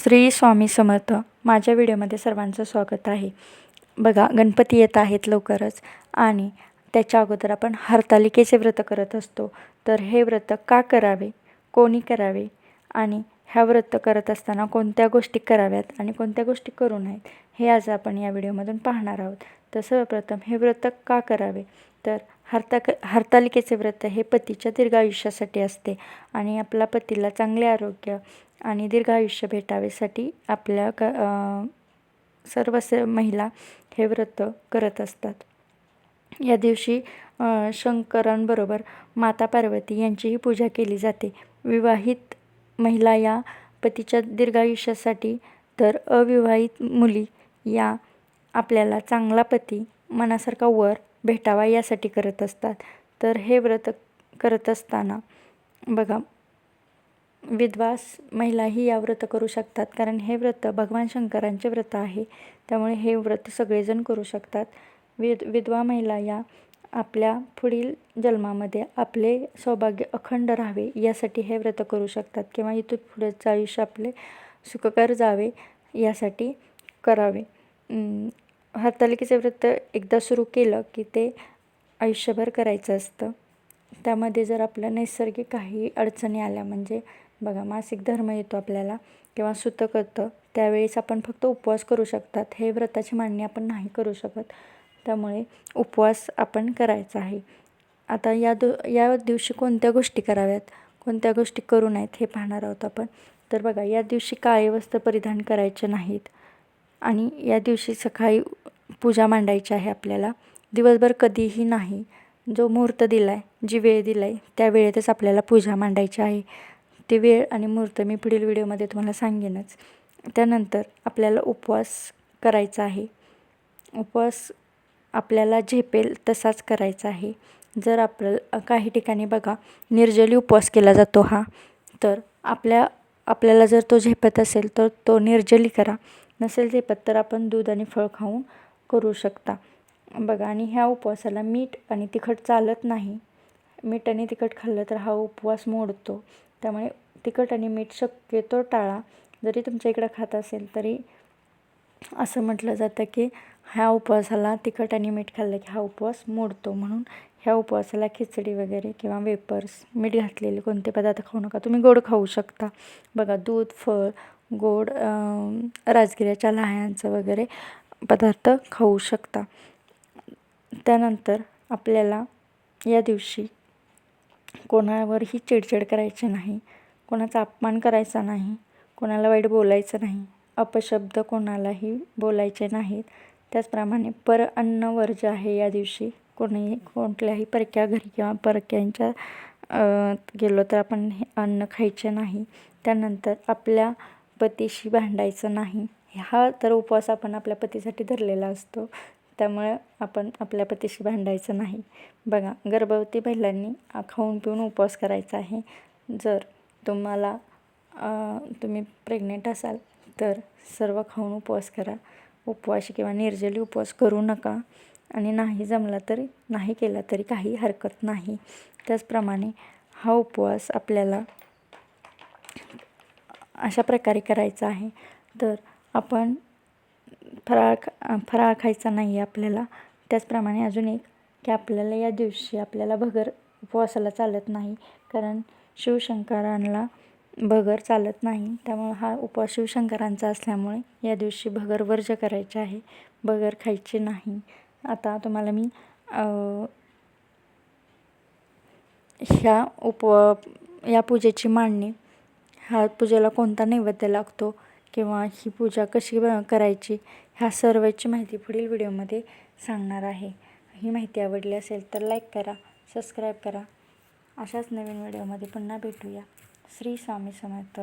श्री स्वामी समर्थ माझ्या व्हिडिओमध्ये सर्वांचं स्वागत आहे. बघा गणपती येत आहेत लवकरच आणि त्याच्या अगोदर आपण हरतालिकेचे व्रत करत असतो. तर हे व्रत का करावे? कोणी करावे? आणि ह्या व्रत करत असताना कोणत्या गोष्टी कराव्यात आणि कोणत्या गोष्टी करू नयेत हे आज आपण या व्हिडिओमधून पाहणार आहोत. तर सर्वप्रथम हे व्रत का करावे? तर हरता हरतालिकेचे व्रत हे पतीच्या दीर्घ आयुष्यासाठी असते आणि आपल्या पतीला चांगले आरोग्य आणि दीर्घ आयुष्य भेटावेसाठी आपल्या क सर्व स महिला हे व्रत करत असतात. या दिवशी शंकरांबरोबर माता पार्वती यांचीही पूजा केली जाते. विवाहित महिला या पतीच्या दीर्घायुष्यासाठी तर अविवाहित मुली या आपल्याला चांगला पती मनासारखा वर भेटावा यासाठी करत असतात. तर हे व्रत करत असताना बघा विधवास महिलाही या व्रत करू शकतात. कारण हे व्रत भगवान शंकरांचे व्रत आहे. त्यामुळे हे व्रत सगळेजण करू शकतात. विध विधवा महिला या आपल्या पुढील जन्मामध्ये आपले सौभाग्य अखंड राहावे यासाठी हे व्रत करू शकतात. किंवा इथून पुढेचं आयुष्य आपले सुखकर जावे यासाठी करावे. हरतालिकेचे व्रत एकदा सुरू केलं की ते आयुष्यभर करायचं असतं. त्यामध्ये जर आपल्या नैसर्गिक काही अडचणी आल्या म्हणजे बघा मासिक धर्म येतो आपल्याला किंवा सुतं करतं त्यावेळेस आपण फक्त उपवास करू शकतात. हे व्रताची मांडणी आपण नाही करू शकत. त्यामुळे उपवास आपण करायचा आहे. आता या दो या दिवशी कोणत्या गोष्टी कराव्यात? कोणत्या गोष्टी करू नयेत हे पाहणार आहोत आपण. तर बघा या दिवशी काळे वस्त्र परिधान करायचे नाहीत. आणि या दिवशी सकाळी पूजा मांडायची आहे आपल्याला. दिवसभर कधीही नाही. जो मुहूर्त दिला आहे जी वेळ दिला आहे त्या वेळेतच आपल्याला पूजा मांडायची आहे. ते वेळ आणि मुहूर्त मी पुढील व्हिडिओमध्ये तुम्हाला सांगेनच. त्यानंतर आपल्याला उपवास करायचा आहे. उपवास आपल्याला झेपेल तसाच करायचा आहे. जर आपलं काही ठिकाणी बघा निर्जली उपवास केला जातो हा तर आपल्या आपल्याला जर तो झेपत असेल तर तो निर्जली करा. नसेल झेपत तर आपण दूध आणि फळ खाऊन करू शकता. बघा आणि ह्या उपवासाला मीठ आणि तिखट चालत नाही. मीठ आणि तिखट खाल्लं तर हा उपवास मोडतो. त्यामुळे तिखट आणि मीठ शक्यतो टाळा. जरी तुमच्या इकडं खात असेल तरी असं म्हटलं जातं की ह्या उपवासाला तिखट आणि मीठ खाल्लं की हा उपवास मोडतो म्हणून ह्या उपवासाला खिचडी वगैरे किंवा वेपर्स मीठ घातलेले कोणते पदार्थ खाऊ नका. तुम्ही गोड खाऊ शकता. बघा दूध फळ गोड राजगिऱ्याच्या लहायांचं वगैरे पदार्थ खाऊ शकता. त्यानंतर आपल्याला या दिवशी कोणावरही चिडचिड करायची नाही कोणाचा अपमान करायचा नाही कोणाला वाईट बोलायचं नाही अपशब्द कोणालाही बोलायचे नाहीत. त्याचप्रमाणे पर अन्न वर्ज आहे या दिवशी कोणी कोणत्याही परक्या घरी किंवा परक्यांच्या गेलो तर आपण हे अन्न खायचे नाही. त्यानंतर आपल्या पतीशी भांडायचं नाही. हा तर उपवास आपण आपल्या पतीसाठी धरलेला असतो. त्यामुळे आपण आपल्या पतीशी भांडायचं नाही. बघा गर्भवती महिलांनी खाऊन पिऊन उपवास करायचा आहे. जर तुम्हाला तुम्ही प्रेग्नेंट असाल तर सर्व खाऊन उपवास करा. उपवास किंवा निर्जली उपवास करू नका. आणि नाही जमला तरी नाही केला तरी काही हरकत नाही. त्याचप्रमाणे हा उपवास आपल्याला अशा प्रकारे करायचा आहे. तर आपण फराळ खा फराळ खायचा नाही आहे आपल्याला. त्याचप्रमाणे अजून एक की आपल्याला या दिवशी आपल्याला भगर उपवासाला चालत नाही. कारण शिवशंकरांना भगर चालत नाही. त्यामुळे हा उपवास शिवशंकरांचा असल्यामुळे या दिवशी भगर वर्ज करायचे आहे. भगर खायची नाही. आता तुम्हाला मी ह्या उप या पूजेची मांडणी ह्या पूजेला कोणता नैवेद्य लागतो? किंवा ही पूजा कशी करायची ह्या सर्वची माहिती पुढील व्हिडिओमध्ये सांगणार आहे. ही माहिती आवडली असेल तर लाईक करा सबस्क्राईब करा. अशाच नवीन व्हिडिओमध्ये पुन्हा भेटूया. श्री स्वामी समर्थ.